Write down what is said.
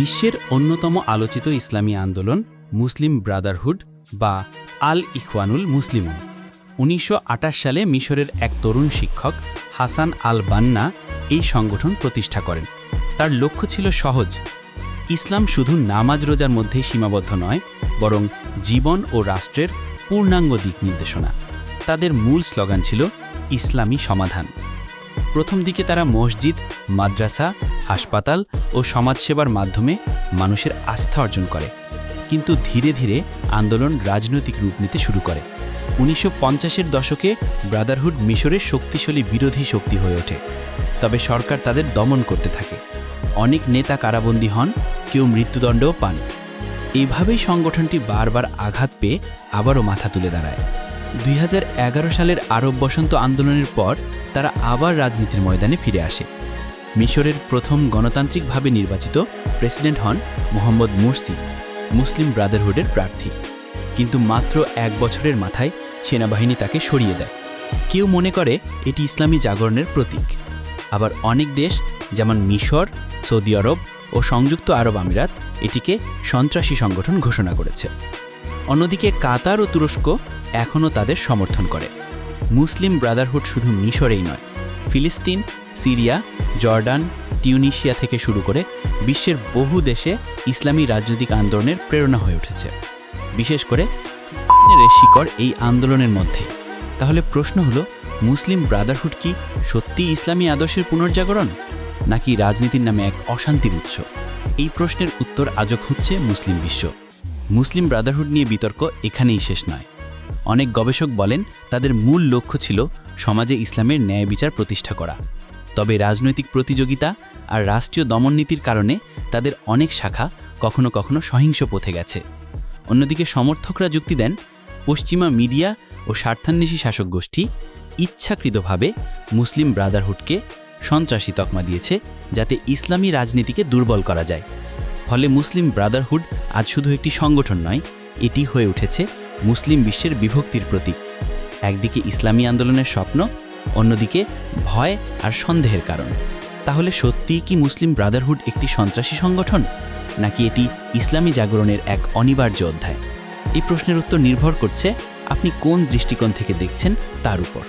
বিশ্বের অন্যতম আলোচিত ইসলামী আন্দোলন মুসলিম ব্রাদারহুড বা আল ইখওয়ানুল মুসলিমুন। উনিশশো সালে মিশরের এক তরুণ শিক্ষক হাসান আল বান্না এই সংগঠন প্রতিষ্ঠা করেন। তার লক্ষ্য ছিল সহজ। ইসলাম শুধু নামাজ রোজার মধ্যেই সীমাবদ্ধ নয়, বরং জীবন ও রাষ্ট্রের পূর্ণাঙ্গ দিক নির্দেশনা। তাদের মূল স্লোগান ছিল, ইসলামী সমাধান। প্রথম দিকে তারা মসজিদ, মাদ্রাসা, হাসপাতাল ও সমাজসেবার মাধ্যমে মানুষের আস্থা অর্জন করে। কিন্তু ধীরে ধীরে আন্দোলন রাজনৈতিক রূপ নিতে শুরু করে। উনিশশো পঞ্চাশের দশকে ব্রাদারহুড মিশরের শক্তিশালী বিরোধী শক্তি হয়ে ওঠে। তবে সরকার তাদের দমন করতে থাকে। অনেক নেতা কারাবন্দী হন, কেউ মৃত্যুদণ্ডও পান। এইভাবেই সংগঠনটি বারবার আঘাত পেয়ে আবারও মাথা তুলে দাঁড়ায়। দুই হাজার এগারো সালের আরব বসন্ত আন্দোলনের পর তারা আবার রাজনীতির ময়দানে ফিরে আসে। মিশরের প্রথম গণতান্ত্রিকভাবে নির্বাচিত প্রেসিডেন্ট হন মোহাম্মদ মুরসি, মুসলিম ব্রাদারহুডের প্রার্থী। কিন্তু মাত্র এক বছরের মাথায় সেনাবাহিনী তাকে সরিয়ে দেয়। কেউ মনে করে এটি ইসলামী জাগরণের প্রতীক। আবার অনেক দেশ, যেমন মিশর, সৌদি আরব ও সংযুক্ত আরব আমিরাত, এটিকে সন্ত্রাসী সংগঠন ঘোষণা করেছে। অন্যদিকে কাতার ও তুরস্ক এখনও তাদের সমর্থন করে। মুসলিম ব্রাদারহুড শুধু মিশরেই নয়, ফিলিস্তিন, সিরিয়া, জর্ডান, টিউনিশিয়া থেকে শুরু করে বিশ্বের বহু দেশে ইসলামী রাজনৈতিক আন্দোলনের প্রেরণা হয়ে উঠেছে। বিশেষ করে শিকড় এই আন্দোলনের মধ্যে। তাহলে প্রশ্ন হলো, মুসলিম ব্রাদারহুড কি সত্যি ইসলামী আদর্শের পুনর্জাগরণ, নাকি রাজনীতির নামে এক অশান্তির উৎস? এই প্রশ্নের উত্তর আজও খুঁজছে মুসলিম বিশ্ব। মুসলিম ব্রাদারহুড নিয়ে বিতর্ক এখানেই শেষ নয়। অনেক গবেষক বলেন, তাদের মূল লক্ষ্য ছিল সমাজে ইসলামের ন্যায় বিচার প্রতিষ্ঠা করা। তবে রাজনৈতিক প্রতিযোগিতা আর রাষ্ট্রীয় দমননীতির কারণে তাদের অনেক শাখা কখনো কখনো সহিংস পথে গেছে। অন্যদিকে সমর্থকরা যুক্তি দেন, পশ্চিমা মিডিয়া ও স্বার্থান্বেষী শাসক গোষ্ঠী ইচ্ছাকৃতভাবে মুসলিম ব্রাদারহুডকে সন্ত্রাসী তকমা দিয়েছে যাতে ইসলামী রাজনীতিকে দুর্বল করা যায়। ফলে মুসলিম ব্রাদারহুড আজ শুধু একটি সংগঠন নয়, এটি হয়ে উঠেছে মুসলিম বিশ্বের বিভক্তির প্রতীক। একদিকে ইসলামী আন্দোলনের স্বপ্ন, অন্যদিকে ভয় আর সন্দেহের কারণ। তাহলে সত্যিই কি মুসলিম ব্রাদারহুড একটি সন্ত্রাসী সংগঠন? নাকি এটি ইসলামী জাগরণের এক অনিবার্য অধ্যায়? এই প্রশ্নের উত্তর নির্ভর করছে আপনি কোন দৃষ্টিকোণ থেকে দেখছেন তার উপর।